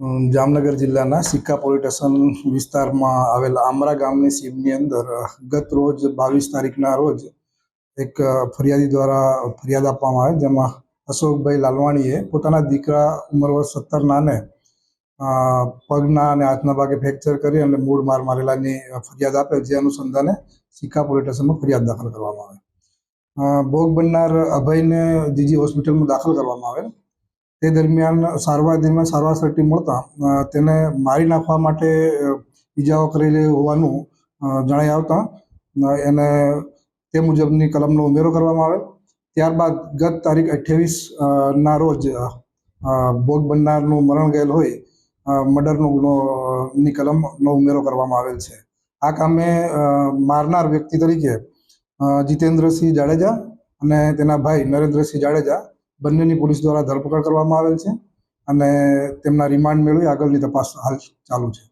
જામનગર જિલ્લાના સિક્કા police station વિસ્તારમાં આવેલા આમરા ગામની સીમની અંદર ગત રોજ બાવીસ તારીખના રોજ એક ફરિયાદી દ્વારા ફરિયાદ આપવામાં આવે, જેમાં અશોકભાઈ લાલવાણીએ પોતાના દીકરા ઉંમર વર્ષ સત્તરનાને પગના અને હાથના ભાગે ફ્રેક્ચર કરી અને મૂળ માર મારેલાની ફરિયાદ આપે, જે અનુસંધાને સિક્કા પોલીસ સ્ટેશનમાં ફરિયાદ દાખલ કરવામાં આવે. ભોગ બનનાર અભયને જીજી હોસ્પિટલમાં દાખલ કરવામાં આવેલ. તે દરમિયાન સારવાર દરમિયાન સારવાર સર્ટી મળતા તેને મારી નાખવા માટે ઈજાઓ કરેલી હોવાનું જણાઈ આવતા એને તે મુજબની કલમનો ઉમેરો કરવામાં આવે ત્યારબાદ ગત તારીખ અઠ્યાવીસ ના રોજ ભોગ બનનારનું મરણ ગયેલ હોય મર્ડરનો ગુનો ની કલમનો ઉમેરો કરવામાં આવેલ છે. આ કામે મારનાર વ્યક્તિ તરીકે જીતેન્દ્રસિંહ જાડેજા અને તેના ભાઈ નરેન્દ્રસિંહ જાડેજા બંનેની પોલીસ દ્વારા ધરપકડ કરવામાં આવેલ છે અને તેમના રિમાન્ડ મેળવી આગળની તપાસ હાલ ચાલુ છે.